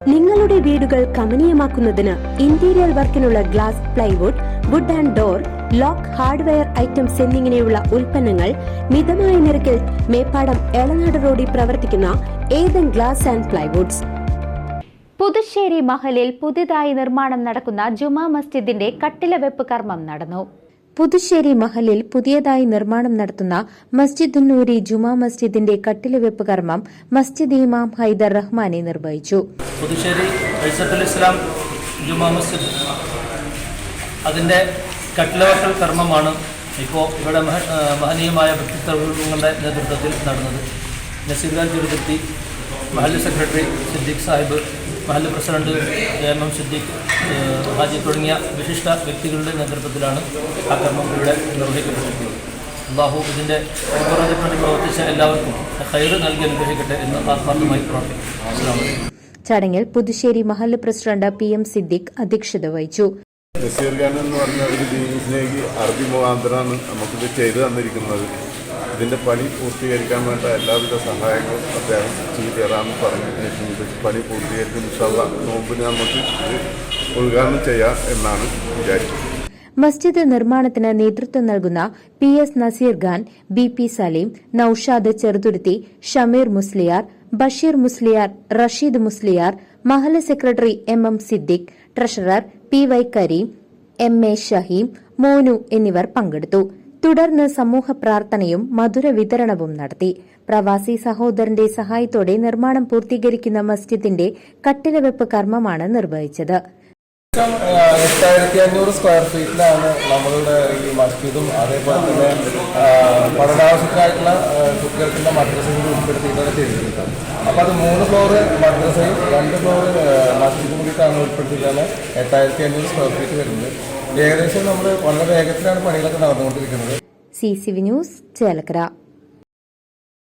നിങ്ങളുടെ വീടുകൾ കമനീയമാക്കുന്നതിന് interior വർക്കിനുള്ള glass plywood wood and door lock hardware items എന്നിങ്ങനെയുള്ള ഉൽപ്പന്നങ്ങൾ മിതമായ നിരക്കിൽ മേപ്പാടം എളനാട് റോഡിൽ പ്രവർത്തിക്കുന്ന Ethan glass and plywoods Puthussery മഹലിൽ പുതിയതായി നിർമ്മാണം നടക്കുന്ന ജുമാ മസ്ജിദിന്റെ കട്ടിലവെപ്പ് കർമ്മം നടന്നു. പുതുശ്ശേരി മഹലിൽ പുതിയതായി നിർമ്മാണം നടത്തുന്ന മസ്ജിദ്ന്നൂരി നൂരി ജുമാ മസ്ജിദിന്റെ കട്ടിലവെപ്പ് കർമ്മം മസ്ജിദ് ഇമാം ഹൈദർ റഹ്മാനെ നിർവഹിച്ചു. പുതുശ്ശേരി ഇസ്ലാം ജുമാ മസ്ജിദ്. അതിന്റെ കട്ടിലവക്കൽ കർമ്മമാണ് ഇപ്പോൾ ഇവിടെ മഹ മഹനീയമായ വ്യക്തിത്വങ്ങളുടെ നേതൃത്വത്തിൽ നടന്നത്. നസീർഖാൻ ചുരുത്തി മഹല്ല് സെക്രട്ടറി സിദ്ദീഖ് സാഹിബ് മഹല്ല് പ്രസിഡന്റ് എ സിദ്ദീഖ് ഹാജി തുടങ്ങിയ വിശിഷ്ട വ്യക്തികളുടെ നേതൃത്വത്തിലാണ് ആ കർമ്മം ഇവിടെ നിർവഹിക്കപ്പെട്ടിട്ടുള്ളത് അള്ളാഹു ഇതിന്റെ ഉപരോധത്തിന് പ്രവർത്തിച്ച എല്ലാവർക്കും കയറ് നൽകി അനുഗ്രഹിക്കട്ടെ എന്ന് ആത്മാർത്ഥമായി പ്രാർത്ഥിക്കുന്നു. ചടങ്ങിൽ പുതുശ്ശേരി മഹല്ല് പ്രസിഡന്റ് പി എം സിദ്ദിഖ് അധ്യക്ഷത വഹിച്ചു. ബഷീർ ഖാൻ എന്ന് പറഞ്ഞ ഒരു ദീനിലേക്ക് അറബി മുഖാന്തരാണ് നമുക്കിത് ചെയ്തു തന്നിരിക്കുന്നത്. ഇതിന്റെ പണി പൂർത്തീകരിക്കാൻ വേണ്ട എല്ലാവിധ സഹായങ്ങളും അദ്ദേഹം ചെയ്തു തരാമെന്ന് പറഞ്ഞിട്ടുണ്ട് പണി പൂർത്തീകരിക്കും ഇൻഷാല്ല നോമ്പിന് നമുക്ക് ഉദ്ഘാടനം ചെയ്യാം എന്നാണ് വിചാരിക്കുന്നത്. മസ്ജിദ് നിർമ്മാണത്തിന് നേതൃത്വം നൽകുന്ന P S Nazeer Khan B P Saleem Naushad Cheruthuruthy Shameer Musliyar Basheer Musliyar Rasheed Musliyar മഹല secretary M M Siddique treasurer P Y Kareem M A Shaheem Monu എന്നിവർ പങ്കെടുത്തു. തുടർന്ന് സമൂഹ പ്രാർത്ഥനയും മധുര വിതരണവും നടത്തി. പ്രവാസി സഹോദരന്റെ സഹായത്തോടെ നിർമ്മാണം പൂർത്തീകരിക്കുന്ന മസ്ജിദിന്റെ കട്ടിലവെപ്പ് കർമ്മമാണ് നിർവഹിച്ചത്. എട്ടായിരത്തി അഞ്ഞൂറ് സ്ക്വയർ ഫീറ്റിലാണ് നമ്മളുടെ ഈ മസ്ജിദും അതേപോലെ തന്നെ പഠനാവശ്യത്തിനായിട്ടുള്ള കുട്ടികൾക്കുള്ള മദ്രസയും കൂടി ഉൾപ്പെടുത്തിയിട്ടാണ് ചെയ്തിരിക്കുന്നത്. അപ്പോൾ അത് മൂന്ന് ഫ്ലോറ് മദ്രസയും രണ്ട് ഫ്ലോറ് മസ്ജിദും കൂടിയിട്ടാണ് ഉൾപ്പെടുത്തിയിട്ടാണ് എട്ടായിരത്തി അഞ്ഞൂറ് സ്ക്വയർ ഫീറ്റ് വരുന്നത്. ഏകദേശം നമ്മൾ വളരെ വേഗത്തിലാണ് പണികളൊക്കെ നടന്നുകൊണ്ടിരിക്കുന്നത്. C C V news Chelakkara.